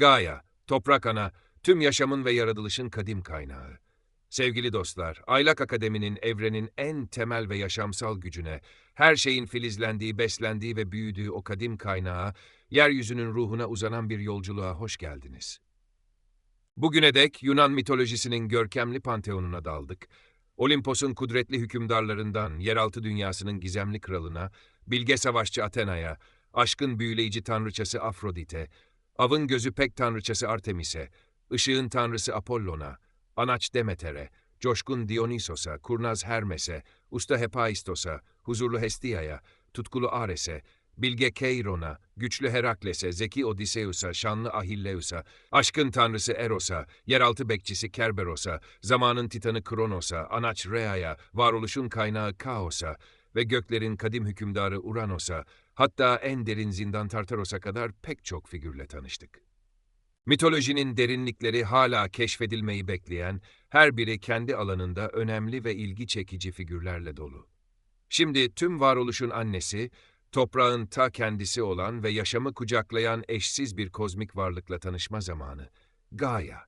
Gaia, toprak ana, tüm yaşamın ve yaratılışın kadim kaynağı. Sevgili dostlar, Aylak Akademi'nin evrenin en temel ve yaşamsal gücüne, her şeyin filizlendiği, beslendiği ve büyüdüğü o kadim kaynağa, yeryüzünün ruhuna uzanan bir yolculuğa hoş geldiniz. Bugüne dek Yunan mitolojisinin görkemli panteonuna daldık. Olimpos'un kudretli hükümdarlarından yeraltı dünyasının gizemli kralına, bilge savaşçı Athena'ya, aşkın büyüleyici tanrıçası Afrodite, avın gözü pek tanrıçası Artemis'e, ışığın tanrısı Apollon'a, anaç Demeter'e, coşkun Dionysos'a, kurnaz Hermes'e, usta Hephaistos'a, huzurlu Hestia'ya, tutkulu Ares'e, bilge Keiron'a, güçlü Herakles'e, zeki Odysseus'a, şanlı Ahilleus'a, aşkın tanrısı Eros'a, yeraltı bekçisi Kerberos'a, zamanın titanı Kronos'a, anaç Rhea'ya, varoluşun kaynağı Kaos'a ve göklerin kadim hükümdarı Uranos'a, hatta en derin zindan Tartaros'a kadar pek çok figürle tanıştık. Mitolojinin derinlikleri hala keşfedilmeyi bekleyen, her biri kendi alanında önemli ve ilgi çekici figürlerle dolu. Şimdi tüm varoluşun annesi, toprağın ta kendisi olan ve yaşamı kucaklayan eşsiz bir kozmik varlıkla tanışma zamanı. Gaia.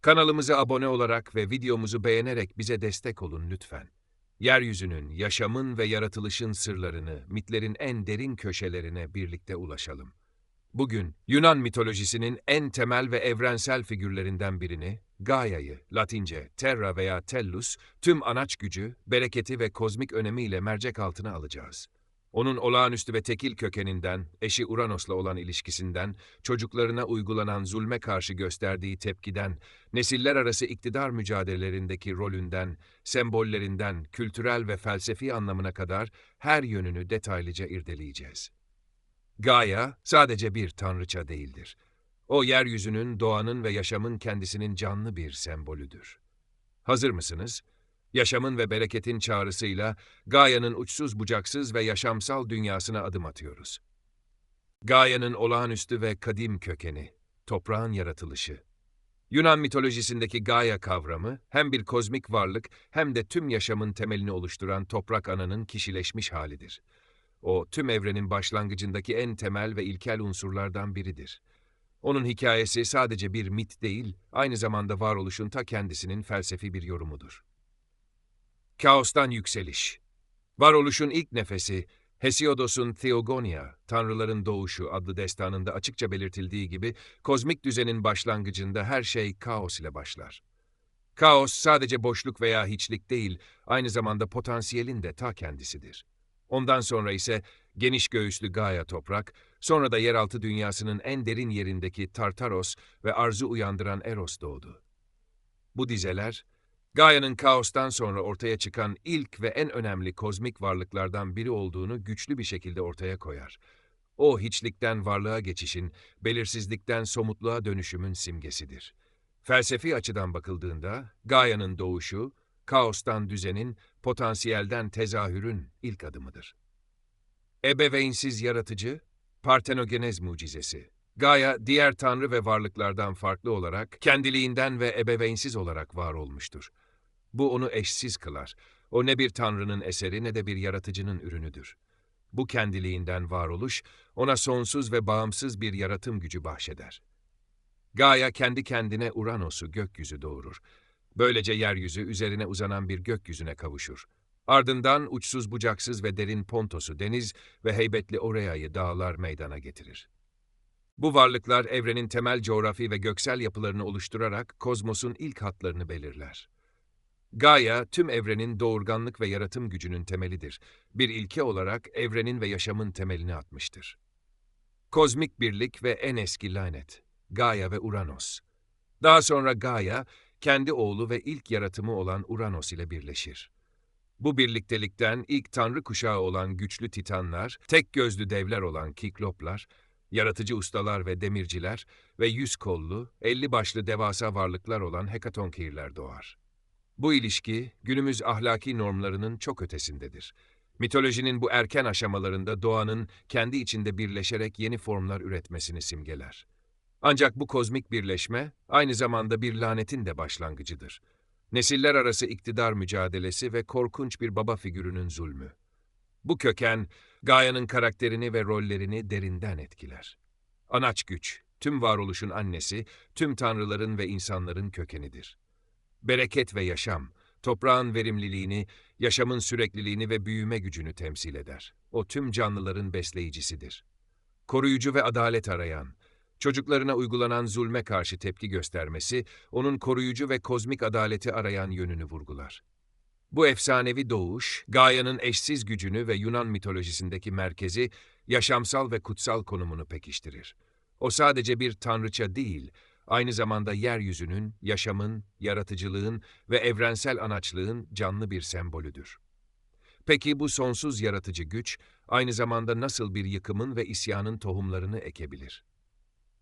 Kanalımıza abone olarak ve videomuzu beğenerek bize destek olun lütfen. Yeryüzünün, yaşamın ve yaratılışın sırlarını, mitlerin en derin köşelerine birlikte ulaşalım. Bugün Yunan mitolojisinin en temel ve evrensel figürlerinden birini, Gaia'yı, Latince Terra veya Tellus, tüm anaç gücü, bereketi ve kozmik önemiyle mercek altına alacağız. Onun olağanüstü ve tekil kökeninden, eşi Uranos'la olan ilişkisinden, çocuklarına uygulanan zulme karşı gösterdiği tepkiden, nesiller arası iktidar mücadelelerindeki rolünden, sembollerinden, kültürel ve felsefi anlamına kadar her yönünü detaylıca irdeleyeceğiz. Gaia sadece bir tanrıça değildir. O yeryüzünün, doğanın ve yaşamın kendisinin canlı bir sembolüdür. Hazır mısınız? Yaşamın ve bereketin çağrısıyla Gaia'nın uçsuz bucaksız ve yaşamsal dünyasına adım atıyoruz. Gaia'nın olağanüstü ve kadim kökeni, toprağın yaratılışı. Yunan mitolojisindeki Gaia kavramı hem bir kozmik varlık hem de tüm yaşamın temelini oluşturan toprak ananın kişileşmiş halidir. O, tüm evrenin başlangıcındaki en temel ve ilkel unsurlardan biridir. Onun hikayesi sadece bir mit değil, aynı zamanda varoluşun ta kendisinin felsefi bir yorumudur. Kaostan yükseliş. Varoluşun ilk nefesi, Hesiodos'un Theogonia, Tanrıların Doğuşu adlı destanında açıkça belirtildiği gibi, kozmik düzenin başlangıcında her şey kaos ile başlar. Kaos sadece boşluk veya hiçlik değil, aynı zamanda potansiyelin de ta kendisidir. Ondan sonra ise geniş göğüslü Gaia toprak, sonra da yeraltı dünyasının en derin yerindeki Tartaros ve arzu uyandıran Eros doğdu. Bu dizeler, Gaia'nın kaostan sonra ortaya çıkan ilk ve en önemli kozmik varlıklardan biri olduğunu güçlü bir şekilde ortaya koyar. O hiçlikten varlığa geçişin, belirsizlikten somutluğa dönüşümün simgesidir. Felsefi açıdan bakıldığında, Gaia'nın doğuşu, kaostan düzenin, potansiyelden tezahürün ilk adımıdır. Ebeveynsiz yaratıcı, partenogenez mucizesi. Gaia, diğer tanrı ve varlıklardan farklı olarak, kendiliğinden ve ebeveynsiz olarak var olmuştur. Bu onu eşsiz kılar. O ne bir tanrının eseri ne de bir yaratıcının ürünüdür. Bu kendiliğinden varoluş, ona sonsuz ve bağımsız bir yaratım gücü bahşeder. Gaia kendi kendine Uranos'u gökyüzü doğurur. Böylece yeryüzü üzerine uzanan bir gökyüzüne kavuşur. Ardından uçsuz bucaksız ve derin Pontos'u deniz ve heybetli Orea'yı dağlar meydana getirir. Bu varlıklar evrenin temel coğrafi ve göksel yapılarını oluşturarak kozmosun ilk hatlarını belirler. Gaia, tüm evrenin doğurganlık ve yaratım gücünün temelidir. Bir ilke olarak evrenin ve yaşamın temelini atmıştır. Kozmik birlik ve en eski lanet, Gaia ve Uranos. Daha sonra Gaia, kendi oğlu ve ilk yaratımı olan Uranos ile birleşir. Bu birliktelikten ilk tanrı kuşağı olan güçlü titanlar, tek gözlü devler olan kikloplar, yaratıcı ustalar ve demirciler ve yüz kollu, elli başlı devasa varlıklar olan hekatonkirler doğar. Bu ilişki, günümüz ahlaki normlarının çok ötesindedir. Mitolojinin bu erken aşamalarında doğanın kendi içinde birleşerek yeni formlar üretmesini simgeler. Ancak bu kozmik birleşme aynı zamanda bir lanetin de başlangıcıdır. Nesiller arası iktidar mücadelesi ve korkunç bir baba figürünün zulmü. Bu köken, Gaia'nın karakterini ve rollerini derinden etkiler. Anaç güç, tüm varoluşun annesi, tüm tanrıların ve insanların kökenidir. Bereket ve yaşam, toprağın verimliliğini, yaşamın sürekliliğini ve büyüme gücünü temsil eder. O tüm canlıların besleyicisidir. Koruyucu ve adalet arayan, çocuklarına uygulanan zulme karşı tepki göstermesi, onun koruyucu ve kozmik adaleti arayan yönünü vurgular. Bu efsanevi doğuş, Gaia'nın eşsiz gücünü ve Yunan mitolojisindeki merkezi, yaşamsal ve kutsal konumunu pekiştirir. O sadece bir tanrıça değil, aynı zamanda yeryüzünün, yaşamın, yaratıcılığın ve evrensel anaçlığın canlı bir sembolüdür. Peki bu sonsuz yaratıcı güç, aynı zamanda nasıl bir yıkımın ve isyanın tohumlarını ekebilir?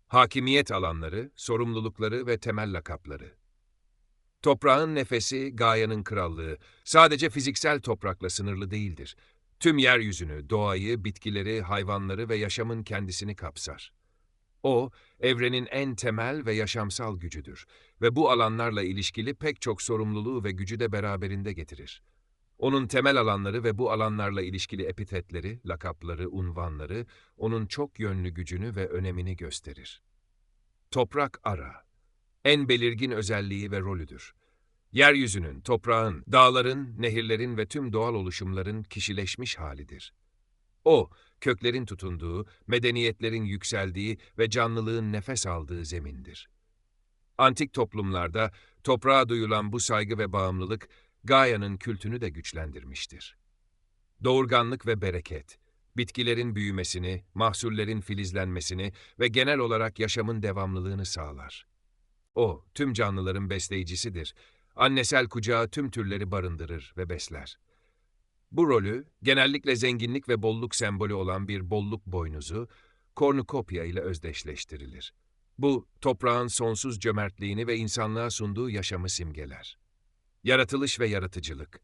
Hakimiyet alanları, sorumlulukları ve temel lakapları. Toprağın nefesi, Gaia'nın krallığı, sadece fiziksel toprakla sınırlı değildir. Tüm yeryüzünü, doğayı, bitkileri, hayvanları ve yaşamın kendisini kapsar. O, evrenin en temel ve yaşamsal gücüdür ve bu alanlarla ilişkili pek çok sorumluluğu ve gücü de beraberinde getirir. Onun temel alanları ve bu alanlarla ilişkili epitetleri, lakapları, unvanları, onun çok yönlü gücünü ve önemini gösterir. Toprak ara, en belirgin özelliği ve rolüdür. Yeryüzünün, toprağın, dağların, nehirlerin ve tüm doğal oluşumların kişileşmiş halidir. O, köklerin tutunduğu, medeniyetlerin yükseldiği ve canlılığın nefes aldığı zemindir. Antik toplumlarda toprağa duyulan bu saygı ve bağımlılık, Gaia'nın kültünü de güçlendirmiştir. Doğurganlık ve bereket, bitkilerin büyümesini, mahsullerin filizlenmesini ve genel olarak yaşamın devamlılığını sağlar. O, tüm canlıların besleyicisidir. Annesel kucağı tüm türleri barındırır ve besler. Bu rolü, genellikle zenginlik ve bolluk sembolü olan bir bolluk boynuzu, kornukopya ile özdeşleştirilir. Bu, toprağın sonsuz cömertliğini ve insanlığa sunduğu yaşamı simgeler. Yaratılış ve yaratıcılık.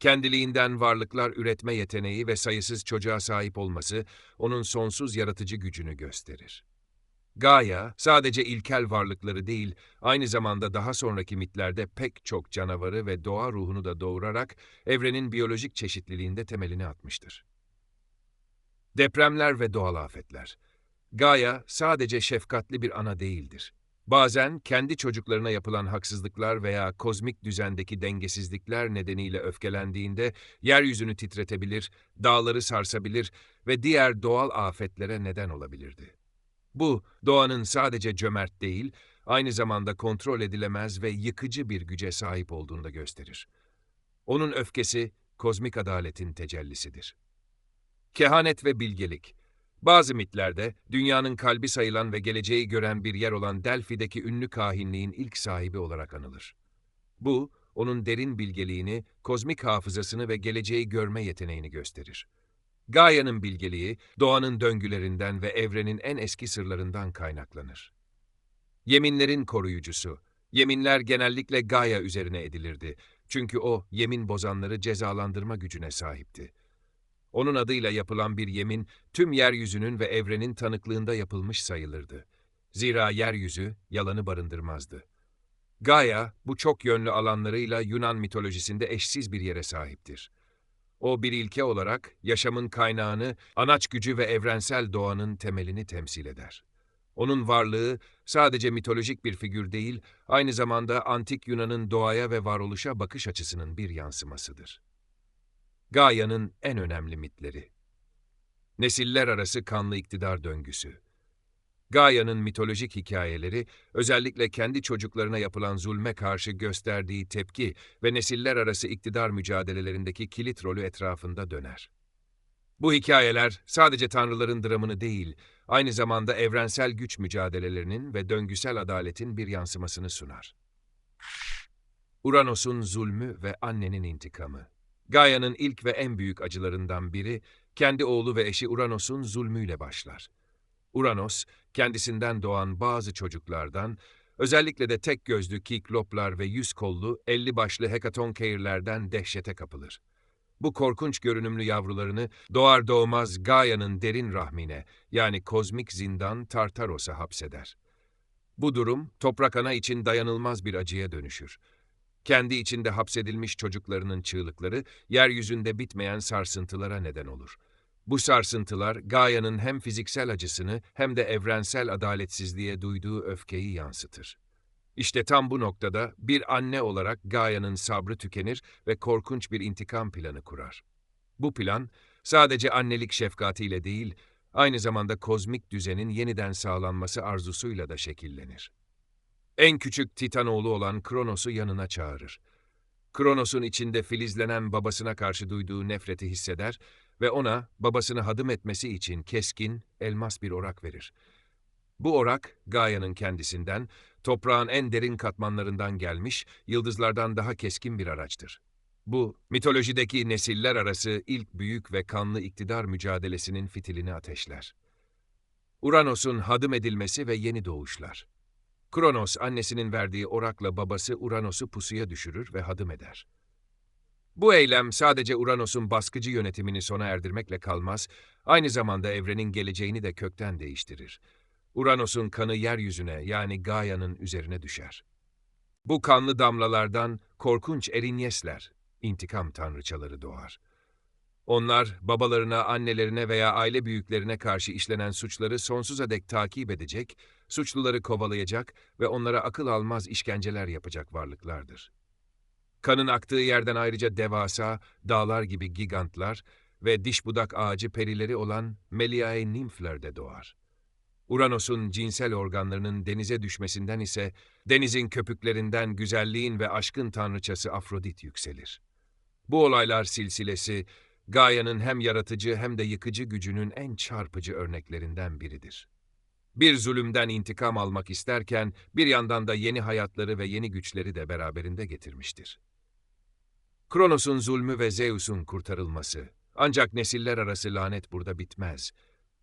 Kendiliğinden varlıklar üretme yeteneği ve sayısız çocuğa sahip olması, onun sonsuz yaratıcı gücünü gösterir. Gaia, sadece ilkel varlıkları değil, aynı zamanda daha sonraki mitlerde pek çok canavarı ve doğa ruhunu da doğurarak evrenin biyolojik çeşitliliğinde temelini atmıştır. Depremler ve doğal afetler. Gaia sadece şefkatli bir ana değildir. Bazen kendi çocuklarına yapılan haksızlıklar veya kozmik düzendeki dengesizlikler nedeniyle öfkelendiğinde yeryüzünü titretebilir, dağları sarsabilir ve diğer doğal afetlere neden olabilirdi. Bu, doğanın sadece cömert değil, aynı zamanda kontrol edilemez ve yıkıcı bir güce sahip olduğunu da gösterir. Onun öfkesi, kozmik adaletin tecellisidir. Kehanet ve bilgelik Bazı mitlerde, dünyanın kalbi sayılan ve geleceği gören bir yer olan Delphi'deki ünlü kahinliğin ilk sahibi olarak anılır. Bu, onun derin bilgeliğini, kozmik hafızasını ve geleceği görme yeteneğini gösterir. Gaia'nın bilgeliği, doğanın döngülerinden ve evrenin en eski sırlarından kaynaklanır. Yeminlerin koruyucusu. Yeminler genellikle Gaia üzerine edilirdi. Çünkü o, yemin bozanları cezalandırma gücüne sahipti. Onun adıyla yapılan bir yemin, tüm yeryüzünün ve evrenin tanıklığında yapılmış sayılırdı. Zira yeryüzü, yalanı barındırmazdı. Gaia, bu çok yönlü alanlarıyla Yunan mitolojisinde eşsiz bir yere sahiptir. O bir ilke olarak yaşamın kaynağını, anaç gücü ve evrensel doğanın temelini temsil eder. Onun varlığı sadece mitolojik bir figür değil, aynı zamanda antik Yunan'ın doğaya ve varoluşa bakış açısının bir yansımasıdır. Gaia'nın en önemli mitleri Nesiller arası kanlı iktidar döngüsü Gaia'nın mitolojik hikayeleri, özellikle kendi çocuklarına yapılan zulme karşı gösterdiği tepki ve nesiller arası iktidar mücadelelerindeki kilit rolü etrafında döner. Bu hikayeler sadece tanrıların dramını değil, aynı zamanda evrensel güç mücadelelerinin ve döngüsel adaletin bir yansımasını sunar. Uranos'un zulmü ve annenin intikamı Gaia'nın ilk ve en büyük acılarından biri, kendi oğlu ve eşi Uranos'un zulmüyle başlar. Uranos, kendisinden doğan bazı çocuklardan, özellikle de tek gözlü kikloplar ve yüz kollu, elli başlı hekatonkeirlerden dehşete kapılır. Bu korkunç görünümlü yavrularını doğar doğmaz Gaia'nın derin rahmine, yani kozmik zindan Tartaros'a hapseder. Bu durum, toprak ana için dayanılmaz bir acıya dönüşür. Kendi içinde hapsedilmiş çocuklarının çığlıkları, yeryüzünde bitmeyen sarsıntılara neden olur. Bu sarsıntılar Gaia'nın hem fiziksel acısını hem de evrensel adaletsizliğe duyduğu öfkeyi yansıtır. İşte tam bu noktada bir anne olarak Gaia'nın sabrı tükenir ve korkunç bir intikam planı kurar. Bu plan sadece annelik şefkatiyle değil, aynı zamanda kozmik düzenin yeniden sağlanması arzusuyla da şekillenir. En küçük Titan oğlu olan Kronos'u yanına çağırır. Kronos'un içinde filizlenen babasına karşı duyduğu nefreti hisseder ve ona babasını hadım etmesi için keskin, elmas bir orak verir. Bu orak, Gaia'nın kendisinden, toprağın en derin katmanlarından gelmiş, yıldızlardan daha keskin bir araçtır. Bu, mitolojideki nesiller arası ilk büyük ve kanlı iktidar mücadelesinin fitilini ateşler. Uranos'un hadım edilmesi ve yeni doğuşlar. Kronos, annesinin verdiği orakla babası Uranos'u pusuya düşürür ve hadım eder. Bu eylem sadece Uranos'un baskıcı yönetimini sona erdirmekle kalmaz, aynı zamanda evrenin geleceğini de kökten değiştirir. Uranos'un kanı yeryüzüne yani Gaia'nın üzerine düşer. Bu kanlı damlalardan korkunç Erinyesler, intikam tanrıçaları doğar. Onlar babalarına, annelerine veya aile büyüklerine karşı işlenen suçları sonsuza dek takip edecek, suçluları kovalayacak ve onlara akıl almaz işkenceler yapacak varlıklardır. Kanın aktığı yerden ayrıca devasa, dağlar gibi gigantlar ve diş budak ağacı perileri olan Meliae nimfler de doğar. Uranos'un cinsel organlarının denize düşmesinden ise denizin köpüklerinden güzelliğin ve aşkın tanrıçası Afrodit yükselir. Bu olaylar silsilesi, Gaia'nın hem yaratıcı hem de yıkıcı gücünün en çarpıcı örneklerinden biridir. Bir zulümden intikam almak isterken bir yandan da yeni hayatları ve yeni güçleri de beraberinde getirmiştir. Kronos'un zulmü ve Zeus'un kurtarılması. Ancak nesiller arası lanet burada bitmez.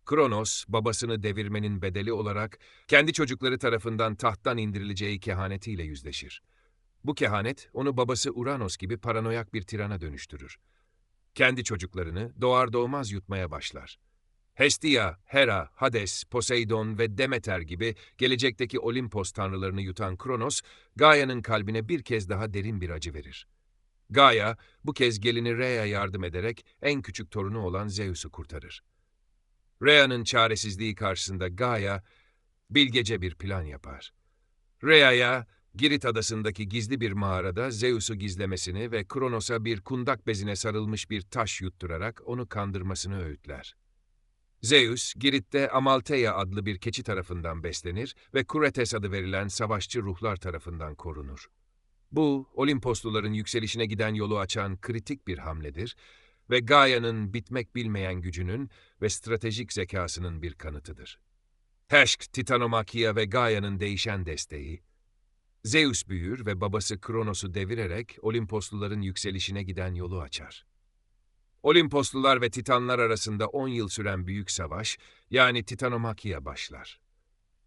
Kronos, babasını devirmenin bedeli olarak kendi çocukları tarafından tahttan indirileceği kehanetiyle yüzleşir. Bu kehanet, onu babası Uranos gibi paranoyak bir tirana dönüştürür. Kendi çocuklarını doğar doğmaz yutmaya başlar. Hestia, Hera, Hades, Poseidon ve Demeter gibi gelecekteki Olimpos tanrılarını yutan Kronos, Gaia'nın kalbine bir kez daha derin bir acı verir. Gaia, bu kez gelini Rhea'ya yardım ederek en küçük torunu olan Zeus'u kurtarır. Rhea'nın çaresizliği karşısında Gaia, bilgece bir plan yapar. Rhea'ya, Girit adasındaki gizli bir mağarada Zeus'u gizlemesini ve Kronos'a bir kundak bezine sarılmış bir taş yutturarak onu kandırmasını öğütler. Zeus, Girit'te Amaltheia adlı bir keçi tarafından beslenir ve Kuretes adı verilen savaşçı ruhlar tarafından korunur. Bu, Olimposluların yükselişine giden yolu açan kritik bir hamledir ve Gaia'nın bitmek bilmeyen gücünün ve stratejik zekasının bir kanıtıdır. Heşk, Titanomakia ve Gaia'nın değişen desteği, Zeus büyür ve babası Kronos'u devirerek Olimposluların yükselişine giden yolu açar. Olimposlular ve Titanlar arasında 10 yıl süren büyük savaş, yani Titanomakia başlar.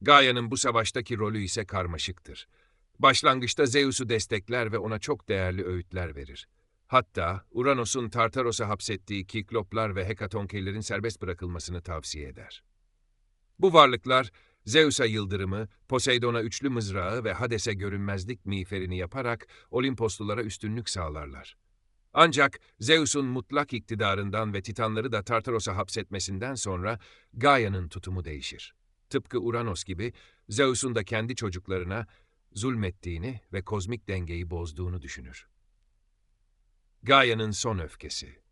Gaia'nın bu savaştaki rolü ise karmaşıktır. Başlangıçta Zeus'u destekler ve ona çok değerli öğütler verir. Hatta Uranos'un Tartaros'a hapsettiği Kikloplar ve Hekatonkeylerin serbest bırakılmasını tavsiye eder. Bu varlıklar, Zeus'a yıldırımı, Poseidon'a üçlü mızrağı ve Hades'e görünmezlik miğferini yaparak Olimposlulara üstünlük sağlarlar. Ancak Zeus'un mutlak iktidarından ve Titanları da Tartaros'a hapsetmesinden sonra Gaia'nın tutumu değişir. Tıpkı Uranos gibi Zeus'un da kendi çocuklarına zulmettiğini ve kozmik dengeyi bozduğunu düşünür. Gaia'nın son öfkesi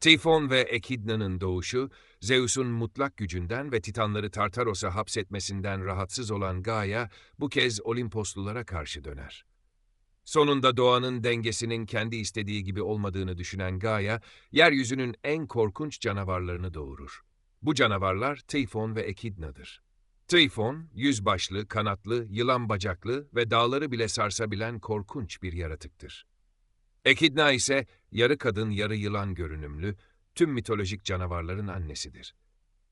Tifon ve Ekidna'nın doğuşu, Zeus'un mutlak gücünden ve Titanları Tartaros'a hapsetmesinden rahatsız olan Gaia, bu kez Olimposlulara karşı döner. Sonunda doğanın dengesinin kendi istediği gibi olmadığını düşünen Gaia, yeryüzünün en korkunç canavarlarını doğurur. Bu canavarlar Tifon ve Ekidna'dır. Tifon, yüzbaşlı, kanatlı, yılan bacaklı ve dağları bile sarsabilen korkunç bir yaratıktır. Ekidna ise yarı kadın yarı yılan görünümlü, tüm mitolojik canavarların annesidir.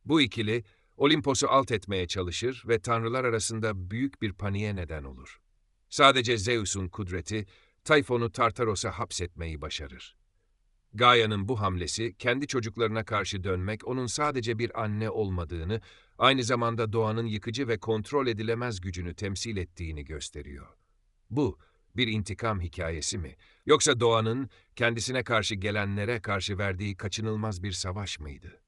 Bu ikili, Olimpos'u alt etmeye çalışır ve tanrılar arasında büyük bir paniğe neden olur. Sadece Zeus'un kudreti, Tayfon'u Tartaros'a hapsetmeyi başarır. Gaia'nın bu hamlesi, kendi çocuklarına karşı dönmek, onun sadece bir anne olmadığını, aynı zamanda doğanın yıkıcı ve kontrol edilemez gücünü temsil ettiğini gösteriyor. Bu, bir intikam hikayesi mi? Yoksa doğanın kendisine karşı gelenlere karşı verdiği kaçınılmaz bir savaş mıydı?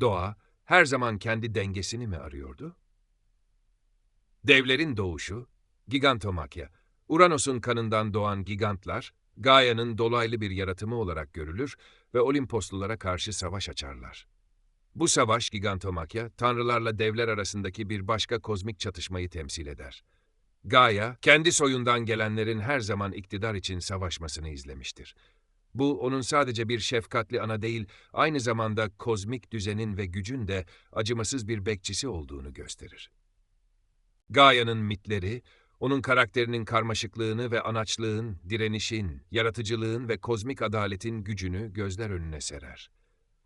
Doğa her zaman kendi dengesini mi arıyordu? Devlerin doğuşu, Gigantomakya, Uranos'un kanından doğan gigantlar, Gaia'nın dolaylı bir yaratımı olarak görülür ve Olimposlulara karşı savaş açarlar. Bu savaş Gigantomakya, tanrılarla devler arasındaki bir başka kozmik çatışmayı temsil eder. Gaia, kendi soyundan gelenlerin her zaman iktidar için savaşmasını izlemiştir. Bu, onun sadece bir şefkatli ana değil, aynı zamanda kozmik düzenin ve gücün de acımasız bir bekçisi olduğunu gösterir. Gaia'nın mitleri, onun karakterinin karmaşıklığını ve anaçlığın, direnişin, yaratıcılığın ve kozmik adaletin gücünü gözler önüne serer.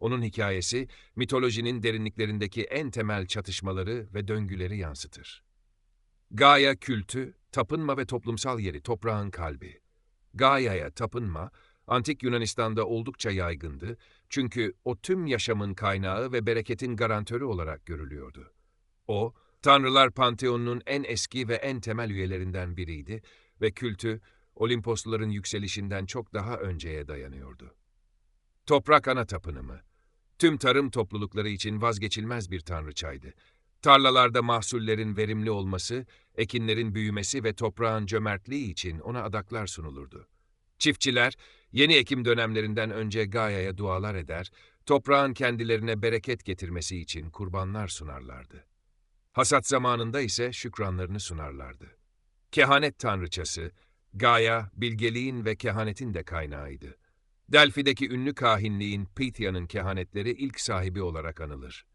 Onun hikayesi, mitolojinin derinliklerindeki en temel çatışmaları ve döngüleri yansıtır. Gaia kültü, tapınma ve toplumsal yeri, toprağın kalbi. Gaia'ya tapınma, Antik Yunanistan'da oldukça yaygındı çünkü o tüm yaşamın kaynağı ve bereketin garantörü olarak görülüyordu. O, Tanrılar Panteonu'nun en eski ve en temel üyelerinden biriydi ve kültü, Olimposluların yükselişinden çok daha önceye dayanıyordu. Toprak ana tapınımı, tüm tarım toplulukları için vazgeçilmez bir tanrıçaydı. Tarlalarda mahsullerin verimli olması, ekinlerin büyümesi ve toprağın cömertliği için ona adaklar sunulurdu. Çiftçiler, yeni ekim dönemlerinden önce Gaia'ya dualar eder, toprağın kendilerine bereket getirmesi için kurbanlar sunarlardı. Hasat zamanında ise şükranlarını sunarlardı. Kehanet tanrıçası, Gaia, bilgeliğin ve kehanetin de kaynağıydı. Delfi'deki ünlü kahinliğin Pythia'nın kehanetleri ilk sahibi olarak anılır.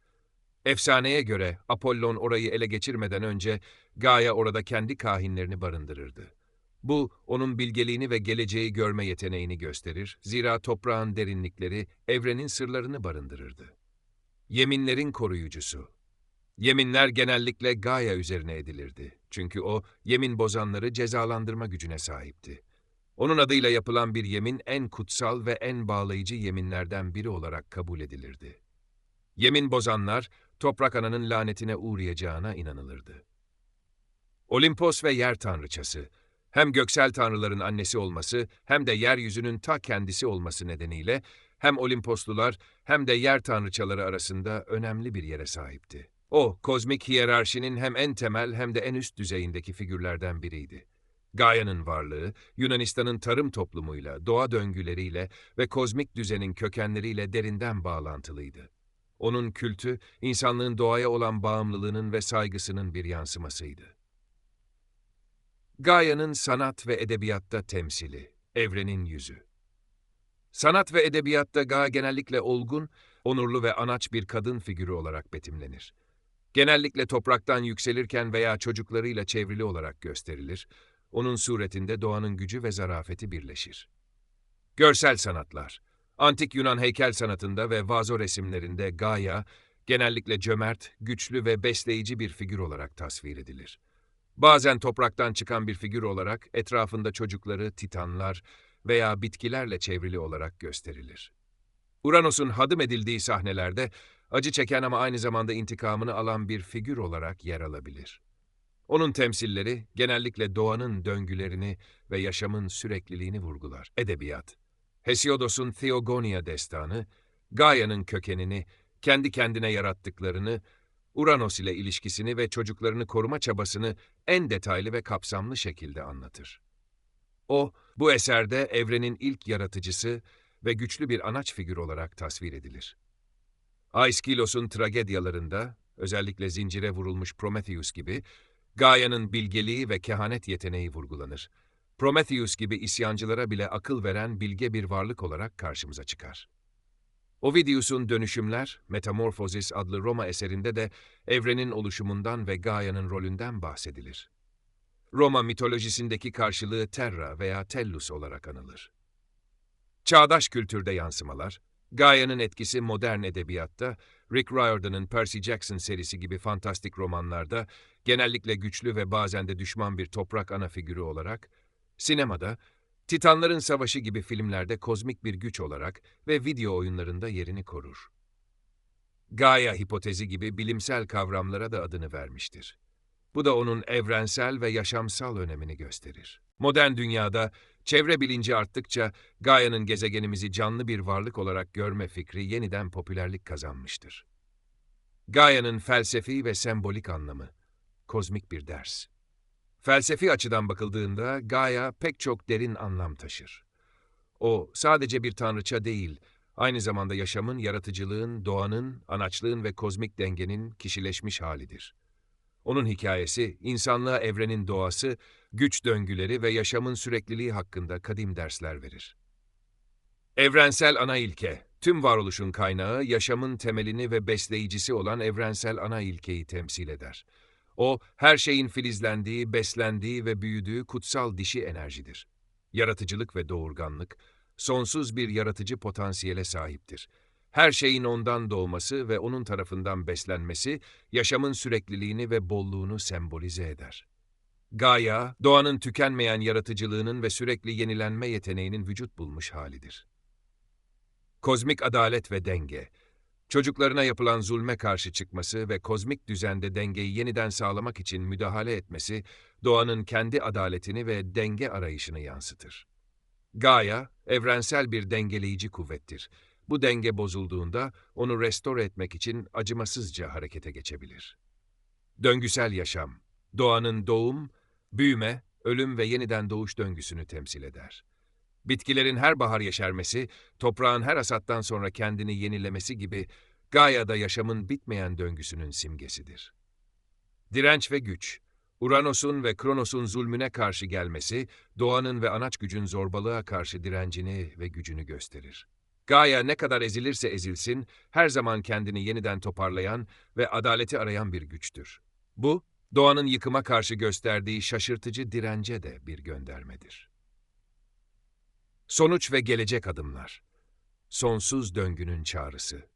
Efsaneye göre Apollon orayı ele geçirmeden önce Gaia orada kendi kahinlerini barındırırdı. Bu, onun bilgeliğini ve geleceği görme yeteneğini gösterir, zira toprağın derinlikleri evrenin sırlarını barındırırdı. Yeminlerin koruyucusu Yeminler genellikle Gaia üzerine edilirdi. Çünkü o, yemin bozanları cezalandırma gücüne sahipti. Onun adıyla yapılan bir yemin en kutsal ve en bağlayıcı yeminlerden biri olarak kabul edilirdi. Yemin bozanlar, toprak ananın lanetine uğrayacağına inanılırdı. Olimpos ve yer tanrıçası, hem göksel tanrıların annesi olması hem de yeryüzünün ta kendisi olması nedeniyle hem Olimposlular hem de yer tanrıçaları arasında önemli bir yere sahipti. O, kozmik hiyerarşinin hem en temel hem de en üst düzeyindeki figürlerden biriydi. Gaia'nın varlığı, Yunanistan'ın tarım toplumuyla, doğa döngüleriyle ve kozmik düzenin kökenleriyle derinden bağlantılıydı. Onun kültü, insanlığın doğaya olan bağımlılığının ve saygısının bir yansımasıydı. Gaia'nın sanat ve edebiyatta temsili, evrenin yüzü. Sanat ve edebiyatta Gaia genellikle olgun, onurlu ve anaç bir kadın figürü olarak betimlenir. Genellikle topraktan yükselirken veya çocuklarıyla çevrili olarak gösterilir. Onun suretinde doğanın gücü ve zarafeti birleşir. Görsel sanatlar Antik Yunan heykel sanatında ve vazo resimlerinde Gaia, genellikle cömert, güçlü ve besleyici bir figür olarak tasvir edilir. Bazen topraktan çıkan bir figür olarak etrafında çocukları, titanlar veya bitkilerle çevrili olarak gösterilir. Uranos'un hadım edildiği sahnelerde acı çeken ama aynı zamanda intikamını alan bir figür olarak yer alabilir. Onun temsilleri genellikle doğanın döngülerini ve yaşamın sürekliliğini vurgular. Edebiyat Hesiodos'un Theogonia destanı, Gaia'nın kökenini, kendi kendine yarattıklarını, Uranos ile ilişkisini ve çocuklarını koruma çabasını en detaylı ve kapsamlı şekilde anlatır. O, bu eserde evrenin ilk yaratıcısı ve güçlü bir anaç figür olarak tasvir edilir. Aeschylos'un tragedyalarında, özellikle zincire vurulmuş Prometheus gibi, Gaia'nın bilgeliği ve kehanet yeteneği vurgulanır. Prometheus gibi isyancılara bile akıl veren bilge bir varlık olarak karşımıza çıkar. Ovidius'un Dönüşümler, Metamorphosis adlı Roma eserinde de evrenin oluşumundan ve Gaia'nın rolünden bahsedilir. Roma mitolojisindeki karşılığı Terra veya Tellus olarak anılır. Çağdaş kültürde yansımalar, Gaia'nın etkisi modern edebiyatta, Rick Riordan'ın Percy Jackson serisi gibi fantastik romanlarda genellikle güçlü ve bazen de düşman bir toprak ana figürü olarak, sinemada, Titanların Savaşı gibi filmlerde kozmik bir güç olarak ve video oyunlarında yerini korur. Gaia hipotezi gibi bilimsel kavramlara da adını vermiştir. Bu da onun evrensel ve yaşamsal önemini gösterir. Modern dünyada çevre bilinci arttıkça Gaia'nın gezegenimizi canlı bir varlık olarak görme fikri yeniden popülerlik kazanmıştır. Gaia'nın felsefi ve sembolik anlamı. Kozmik bir ders. Felsefi açıdan bakıldığında Gaia pek çok derin anlam taşır. O sadece bir tanrıça değil, aynı zamanda yaşamın, yaratıcılığın, doğanın, anaçlığın ve kozmik dengenin kişileşmiş halidir. Onun hikayesi, insanlığa evrenin doğası, güç döngüleri ve yaşamın sürekliliği hakkında kadim dersler verir. Evrensel ana ilke, tüm varoluşun kaynağı, yaşamın temelini ve besleyicisi olan evrensel ana ilkeyi temsil eder. O, her şeyin filizlendiği, beslendiği ve büyüdüğü kutsal dişi enerjidir. Yaratıcılık ve doğurganlık, sonsuz bir yaratıcı potansiyele sahiptir. Her şeyin ondan doğması ve onun tarafından beslenmesi, yaşamın sürekliliğini ve bolluğunu sembolize eder. Gaia, doğanın tükenmeyen yaratıcılığının ve sürekli yenilenme yeteneğinin vücut bulmuş halidir. Kozmik adalet ve denge, çocuklarına yapılan zulme karşı çıkması ve kozmik düzende dengeyi yeniden sağlamak için müdahale etmesi, doğanın kendi adaletini ve denge arayışını yansıtır. Gaia, evrensel bir dengeleyici kuvvettir. Bu denge bozulduğunda onu restore etmek için acımasızca harekete geçebilir. Döngüsel yaşam, doğanın doğum, büyüme, ölüm ve yeniden doğuş döngüsünü temsil eder. Bitkilerin her bahar yeşermesi, toprağın her hasattan sonra kendini yenilemesi gibi Gaia'da yaşamın bitmeyen döngüsünün simgesidir. Direnç ve güç, Uranos'un ve Kronos'un zulmüne karşı gelmesi, doğanın ve anaç gücün zorbalığa karşı direncini ve gücünü gösterir. Gaia ne kadar ezilirse ezilsin, her zaman kendini yeniden toparlayan ve adaleti arayan bir güçtür. Bu, doğanın yıkıma karşı gösterdiği şaşırtıcı dirence de bir göndermedir. Sonuç ve gelecek adımlar. Sonsuz döngünün çağrısı.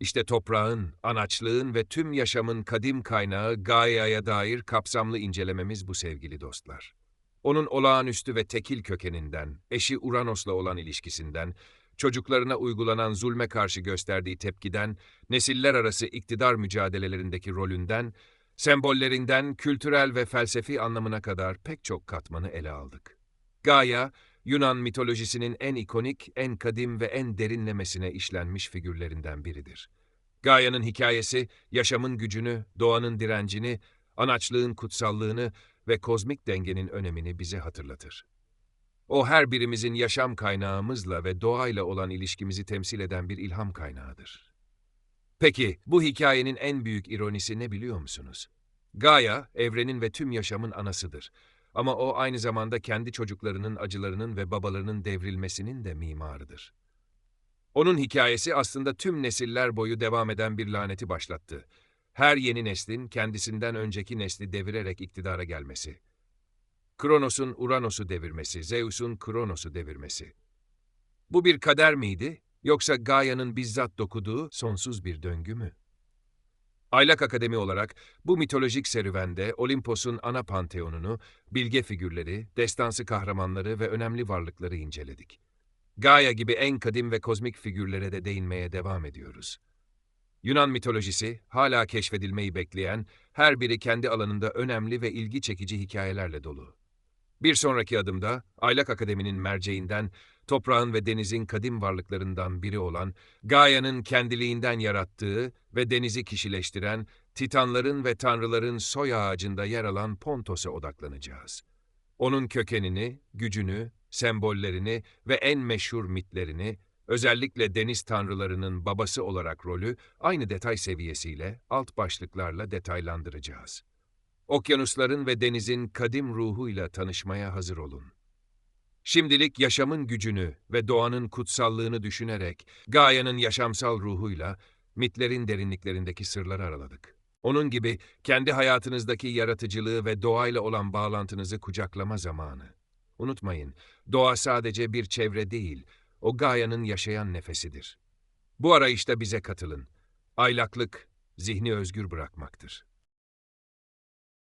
İşte toprağın, anaçlığın ve tüm yaşamın kadim kaynağı Gaia'ya dair kapsamlı incelememiz bu sevgili dostlar. Onun olağanüstü ve tekil kökeninden, eşi Uranos'la olan ilişkisinden, çocuklarına uygulanan zulme karşı gösterdiği tepkiden, nesiller arası iktidar mücadelelerindeki rolünden, sembollerinden kültürel ve felsefi anlamına kadar pek çok katmanı ele aldık. Gaia, Yunan mitolojisinin en ikonik, en kadim ve en derinlemesine işlenmiş figürlerinden biridir. Gaia'nın hikayesi, yaşamın gücünü, doğanın direncini, anaçlığın kutsallığını ve kozmik dengenin önemini bize hatırlatır. O her birimizin yaşam kaynağımızla ve doğayla olan ilişkimizi temsil eden bir ilham kaynağıdır. Peki, bu hikayenin en büyük ironisi ne biliyor musunuz? Gaia, evrenin ve tüm yaşamın anasıdır. Ama o aynı zamanda kendi çocuklarının acılarının ve babalarının devrilmesinin de mimarıdır. Onun hikayesi aslında tüm nesiller boyu devam eden bir laneti başlattı. Her yeni neslin kendisinden önceki nesli devirerek iktidara gelmesi. Kronos'un Uranos'u devirmesi, Zeus'un Kronos'u devirmesi. Bu bir kader miydi, yoksa Gaia'nın bizzat dokuduğu sonsuz bir döngü mü? Aylak Akademi olarak bu mitolojik serüvende Olimpos'un ana panteonunu, bilge figürleri, destansı kahramanları ve önemli varlıkları inceledik. Gaia gibi en kadim ve kozmik figürlere de değinmeye devam ediyoruz. Yunan mitolojisi, hala keşfedilmeyi bekleyen, her biri kendi alanında önemli ve ilgi çekici hikayelerle dolu. Bir sonraki adımda, Aylak Akademi'nin merceğinden, toprağın ve denizin kadim varlıklarından biri olan, Gaia'nın kendiliğinden yarattığı ve denizi kişileştiren, titanların ve tanrıların soy ağacında yer alan Pontos'a odaklanacağız. Onun kökenini, gücünü, sembollerini ve en meşhur mitlerini, özellikle deniz tanrılarının babası olarak rolü aynı detay seviyesiyle alt başlıklarla detaylandıracağız. Okyanusların ve denizin kadim ruhuyla tanışmaya hazır olun. Şimdilik yaşamın gücünü ve doğanın kutsallığını düşünerek Gaia'nın yaşamsal ruhuyla mitlerin derinliklerindeki sırları araladık. Onun gibi kendi hayatınızdaki yaratıcılığı ve doğayla olan bağlantınızı kucaklama zamanı. Unutmayın, doğa sadece bir çevre değil, o Gaia'nın yaşayan nefesidir. Bu arayışta bize katılın. Aylaklık, zihni özgür bırakmaktır.